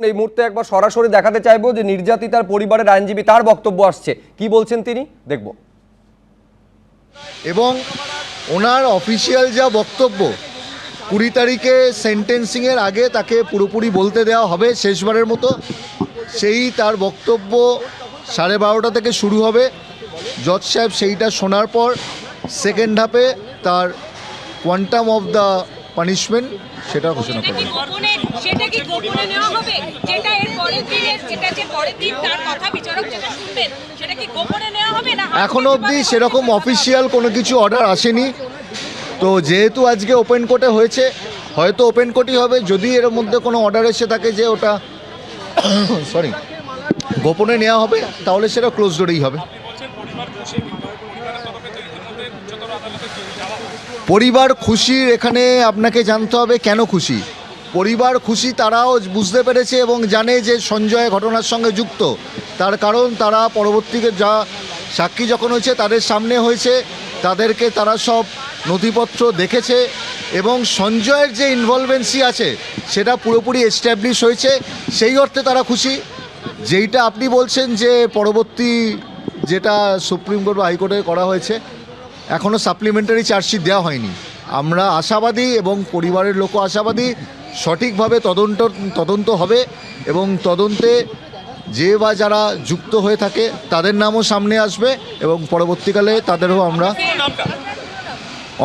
এই মুহূর্তে একবার সরাসরি দেখাতে চাইব যে নির্যাতিতার পরিবারের আইনজীবী তার বক্তব্য আসছে। কি বলছেন তিনি? দেখব। এবং ওনার অফিসিয়াল যা বক্তব্য কুড়ি তারিখে সেন্টেন্সিংয়ের আগে তাকে পুরোপুরি বলতে দেওয়া হবে শেষবারের মতো। সেই তার বক্তব্য সাড়ে বারোটা থেকে শুরু হবে। জজ সাহেব সেইটা শোনার পর সেকেন্ড হাফে তার কোয়ান্টাম অফ দ্য পানিশমেন্ট সেটা ঘোষণা সেটা কি করবে গোপনে সেটা কি গোপনে নেওয়া হবে যেটা এর পরের দিনের যেটা যে তার কথা বিচারক যেটা শুনবেন সেটা কি গোপনে নেওয়া হবে না এখনও অবধি সেরকম অফিসিয়াল কোনো কিছু অর্ডার আসেনি। তো যেহেতু আজকে ওপেন কোর্টে হয়েছে হয়তো ওপেন কোর্টই হবে যদি এর মধ্যে কোনো অর্ডার এসে থাকে যে ওটা সরি গোপনে নেওয়া হবে তাহলে সেটা ক্লোজ ডোরেই হবে। পরিবার খুশির এখানে আপনাকে জানতে হবে কেন খুশি? পরিবার খুশি তারাও বুঝতে পেরেছে এবং জানে যে সঞ্জয় ঘটনার সঙ্গে যুক্ত। তার কারণ তারা পরবর্তীতে যা সাক্ষী যখন হয়েছে তাদের সামনে হয়েছে, তাদেরকে তারা সব নথিপত্র দেখেছে এবং সঞ্জয়ের যে ইনভলভেন্সি আছে সেটা পুরোপুরি এস্টাবলিশ হয়েছে, সেই অর্থে তারা খুশি। যেইটা আপনি বলছেন যে পরবর্তী যেটা সুপ্রিম কোর্ট বা হাইকোর্টে করা হয়েছে এখনও সাপ্লিমেন্টারি চার্জশিট দেওয়া হয়নি। আমরা আশাবাদী এবং পরিবারের লোকও আশাবাদী সঠিকভাবে তদন্ত তদন্ত হবে এবং তদন্তে যে বা যারা যুক্ত হয়ে থাকে তাদের নামও সামনে আসবে এবং পরবর্তীকালে তাদেরও আমরা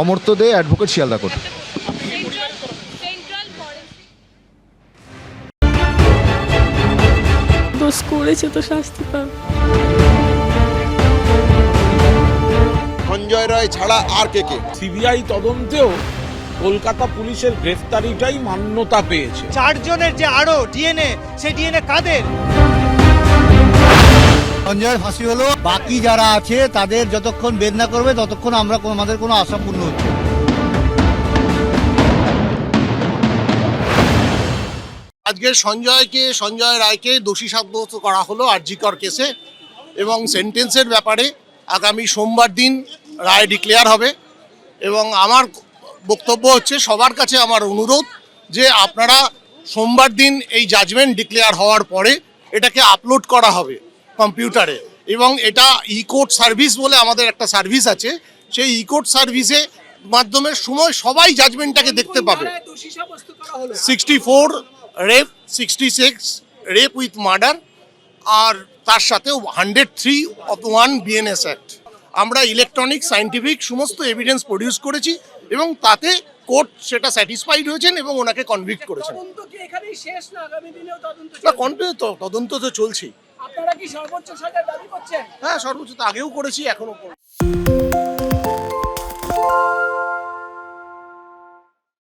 অমর্ত্য দে অ্যাডভোকেট শিয়ালদা কোর্ট। দোষ করেছে তো শাস্তি পাবে। সঞ্জয় রায় ছাড়া আর কে কে? সিবিআই তদন্তেও কলকাতা পুলিশের গ্রেফতারিটাই মান্যতা পেয়েছে। চারজনের যে আরও ডিএনএ সেই ডিএনএ কাদের? সঞ্জয়ের ফাঁসি হলো। বাকি যারা আছে তাদের যতক্ষণ বেদ না করবে ততক্ষণ আমরা কোনো- আমাদের কোনো আশা পূর্ণ হচ্ছে আজকে সঞ্জয়কে সঞ্জয় রায়কে দোষী সাব্যস্ত করা হলো আরজিকর কেসে এবং সেন্টেন্সের ব্যাপারে আগামী সোমবার দিন রায় ডিক্লেয়ার হবে এবং আমার বক্তব্য হচ্ছে সবার কাছে আমার অনুরোধ যে আপনারা সোমবার দিন এই জাজমেন্ট ডিক্লেয়ার হওয়ার পরে এটাকে আপলোড করা হবে কম্পিউটারে। এবং এটা ই কোর্ট সার্ভিস বলে আমাদের একটা সার্ভিস আছে। সেই ই কোর্ট সার্ভিসে মাধ্যমে সময় সবাই জাজমেন্টটাকে দেখতে পাবে। Sixty four rape sixty six rape with murder আর তার সাথে hundred three of one BNS act আমরা ইলেকট্রনিক সাইন্টিফিক সমস্ত এভিডেন্স প্রডিউস করেছি এবং তাতে কোর্ট সেটা স্যাটিসফাইড হয়েছেন এবং ওনাকে কনভিক্ট করেছেন। তদন্ত কি এখানেই শেষ না তদন্ত না কন্টিনিউ তদন্ত তো চলছেই। আপনারা কি সর্বোচ্চ সাজা দাবি করছেন? হ্যাঁ সর্বোচ্চ তো আগেও করেছি এখনও করছি।